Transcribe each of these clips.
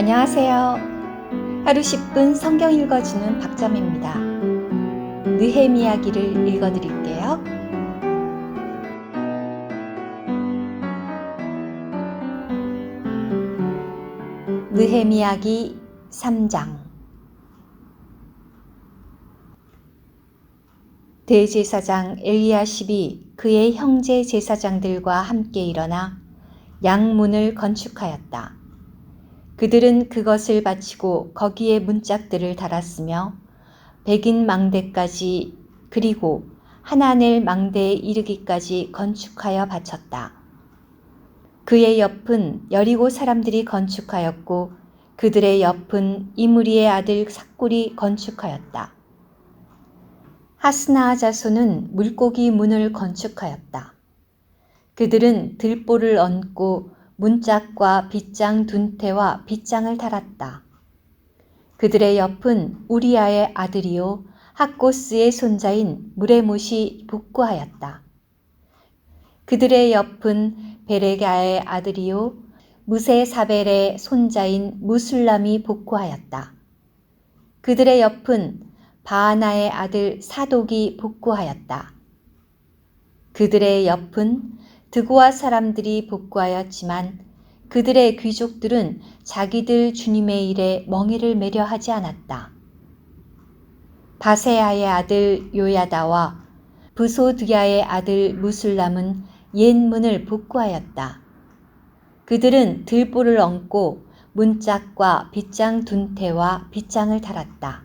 안녕하세요. 하루 10분 성경 읽어주는 박자매입니다. 느헤미야기를 읽어드릴게요. 느헤미야기 3장 대제사장 엘리야십이 그의 형제 제사장들과 함께 일어나 양문을 건축하였다. 그들은 그것을 바치고 거기에 문짝들을 달았으며 백인 망대까지 그리고 하나넬 망대에 이르기까지 건축하여 바쳤다. 그의 옆은 여리고 사람들이 건축하였고 그들의 옆은 이무리의 아들 삭굴이 건축하였다. 하스나 자손은 물고기 문을 건축하였다. 그들은 들보를 얹고 문짝과 빗장 둔태와 빗장을 달았다. 그들의 옆은 우리아의 아들이요 학고스의 손자인 무레못이 복구하였다. 그들의 옆은 베레가의 아들이요 무세사벨의 손자인 무술람이 복구하였다. 그들의 옆은 바하나의 아들 사독이 복구하였다. 그들의 옆은 드고아 사람들이 복구하였지만 그들의 귀족들은 자기들 주님의 일에 멍에를 매려 하지 않았다. 바세아의 아들 요야다와 부소드야의 아들 무술람은 옛 문을 복구하였다. 그들은 들보를 얹고 문짝과 빗장 둔태와 빗장을 달았다.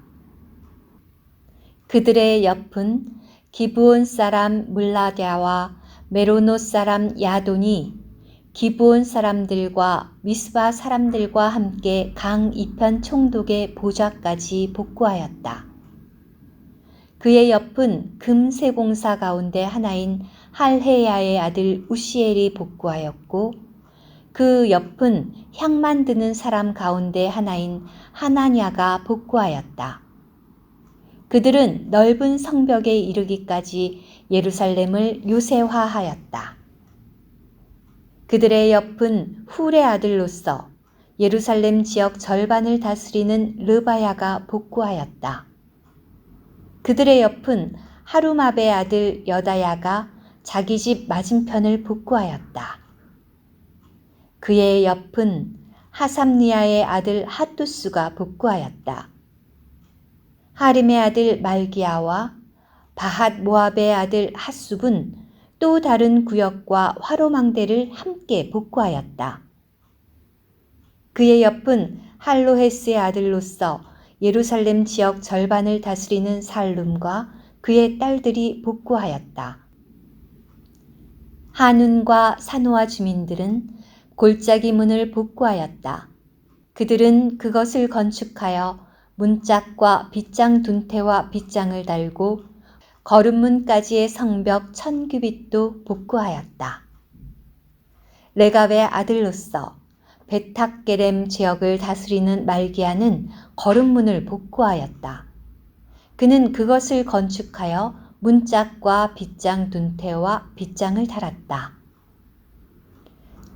그들의 옆은 기브온 사람 물라디아와 메로노 사람 야돈이 기브온 사람들과 미스바 사람들과 함께 강 이편 총독의 보좌까지 복구하였다. 그의 옆은 금세공사 가운데 하나인 할헤야의 아들 우시엘이 복구하였고 그 옆은 향 만드는 사람 가운데 하나인 하나냐가 복구하였다. 그들은 넓은 성벽에 이르기까지 예루살렘을 요새화하였다. 그들의 옆은 훌의 아들로서 예루살렘 지역 절반을 다스리는 르바야가 복구하였다. 그들의 옆은 하루마베 아들 여다야가 자기 집 맞은편을 복구하였다. 그의 옆은 하삼니아의 아들 핫두스가 복구하였다. 하림의 아들 말기야와 바핫 모압의 아들 핫숲은 또 다른 구역과 화로망대를 함께 복구하였다. 그의 옆은 할로헤스의 아들로서 예루살렘 지역 절반을 다스리는 살룸과 그의 딸들이 복구하였다. 한운과 산호와 주민들은 골짜기 문을 복구하였다. 그들은 그것을 건축하여 문짝과 빗장 둔태와 빗장을 달고 거름문까지의 성벽 천 규빗도 복구하였다. 레갑의 아들로서 베탁게렘 지역을 다스리는 말기야는 거름문을 복구하였다. 그는 그것을 건축하여 문짝과 빗장 둔태와 빗장을 달았다.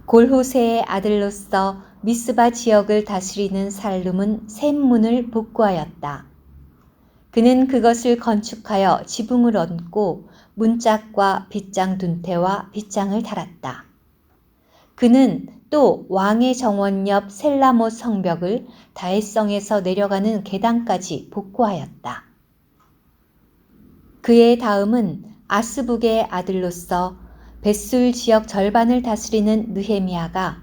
골호세의 아들로서 미스바 지역을 다스리는 살룸은 샘문을 복구하였다. 그는 그것을 건축하여 지붕을 얹고 문짝과 빗장 둔태와 빗장을 달았다. 그는 또 왕의 정원 옆 셀라모 성벽을 다해성에서 내려가는 계단까지 복구하였다. 그의 다음은 아스북의 아들로서 벳술 지역 절반을 다스리는 느헤미야가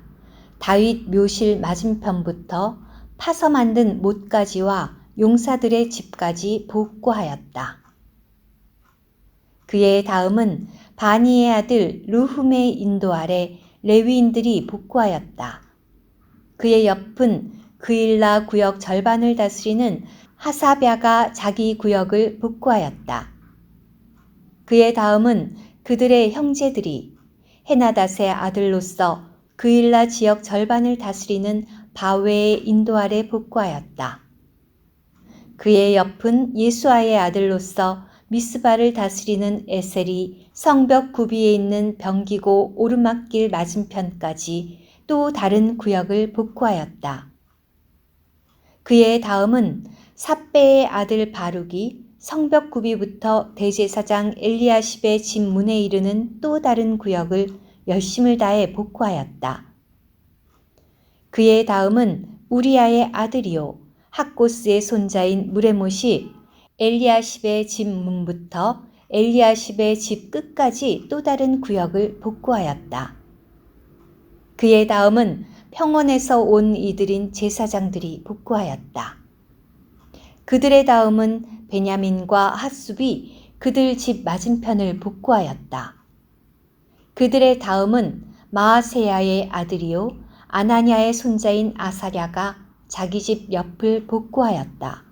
다윗 묘실 맞은편부터 파서 만든 못가지와 용사들의 집까지 복구하였다. 그의 다음은 바니의 아들 루훔의 인도 아래 레위인들이 복구하였다. 그의 옆은 그일라 구역 절반을 다스리는 하사랴가 자기 구역을 복구하였다. 그의 다음은 그들의 형제들이 헤나닷의 아들로서 그일라 지역 절반을 다스리는 바웨의 인도 아래 복구하였다. 그의 옆은 예수아의 아들로서 미스바를 다스리는 에셀이 성벽 구비에 있는 병기고 오르막길 맞은편까지 또 다른 구역을 복구하였다. 그의 다음은 삽배의 아들 바룩이 성벽 구비부터 대제사장 엘리야십의 집 문에 이르는 또 다른 구역을 열심을 다해 복구하였다. 그의 다음은 우리아의 아들이요 학고스의 손자인 무레못이 엘리야십의 집 문부터 엘리야십의 집 끝까지 또 다른 구역을 복구하였다. 그의 다음은 평원에서 온 이들인 제사장들이 복구하였다. 그들의 다음은 베냐민과 핫숲이 그들 집 맞은편을 복구하였다. 그들의 다음은 마아세야의 아들이요 아나냐의 손자인 아사랴가 자기 집 옆을 복구하였다.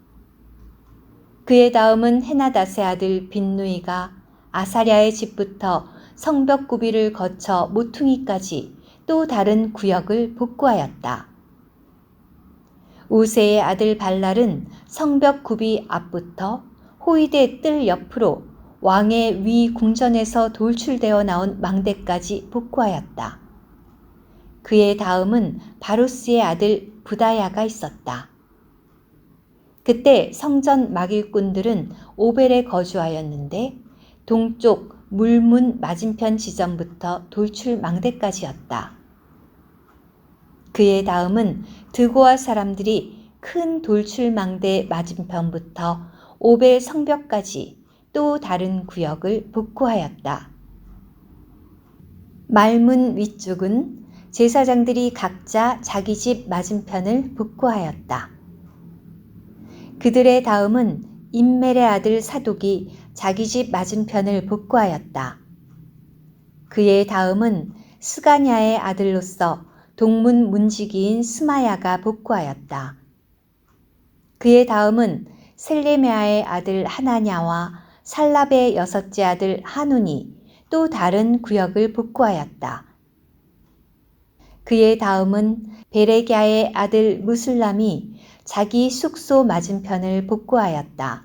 그의 다음은 헤나닷의 아들 빈누이가 아사랴의 집부터 성벽 구비를 거쳐 모퉁이까지 또 다른 구역을 복구하였다. 우세의 아들 발랄은 성벽 구비 앞부터 호위대 뜰 옆으로 왕의 위 궁전에서 돌출되어 나온 망대까지 복구하였다. 그의 다음은 바로스의 아들 부다야가 있었다. 그때 성전 막일꾼들은 오벨에 거주하였는데 동쪽 물문 맞은편 지점부터 돌출 망대까지였다. 그의 다음은 드고아 사람들이 큰 돌출 망대 맞은편부터 오벨 성벽까지 또 다른 구역을 복구하였다. 말문 위쪽은 제사장들이 각자 자기 집 맞은편을 복구하였다. 그들의 다음은 인멜의 아들 사독이 자기 집 맞은편을 복구하였다. 그의 다음은 스가냐의 아들로서 동문 문지기인 스마야가 복구하였다. 그의 다음은 셀레메아의 아들 하나냐와 살랍의 여섯째 아들 하눈이 또 다른 구역을 복구하였다. 그의 다음은 베레갸의 아들 무술람이 자기 숙소 맞은편을 복구하였다.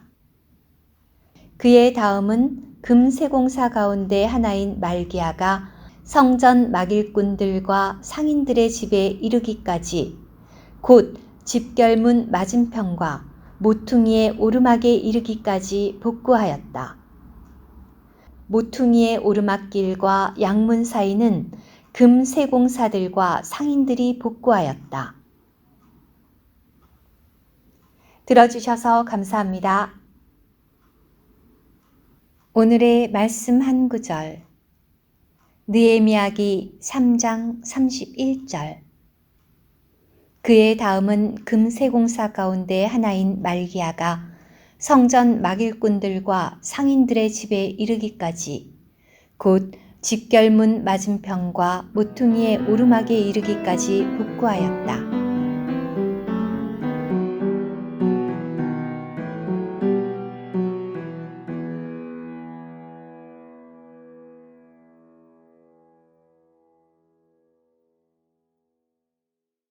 그의 다음은 금세공사 가운데 하나인 말기야가 성전 막일꾼들과 상인들의 집에 이르기까지 곧 집결문 맞은편과 모퉁이의 오르막에 이르기까지 복구하였다. 모퉁이의 오르막길과 양문 사이는 금 세공사들과 상인들이 복구하였다. 들어주셔서 감사합니다. 오늘의 말씀 한 구절. 느에미야기 3장 31절. 그의 다음은 금세공사 가운데 하나인 말기야가 성전 막일꾼들과 상인들의 집에 이르기까지 곧 집결문 맞은편과 모퉁이의 오르막에 이르기까지 복구하였다.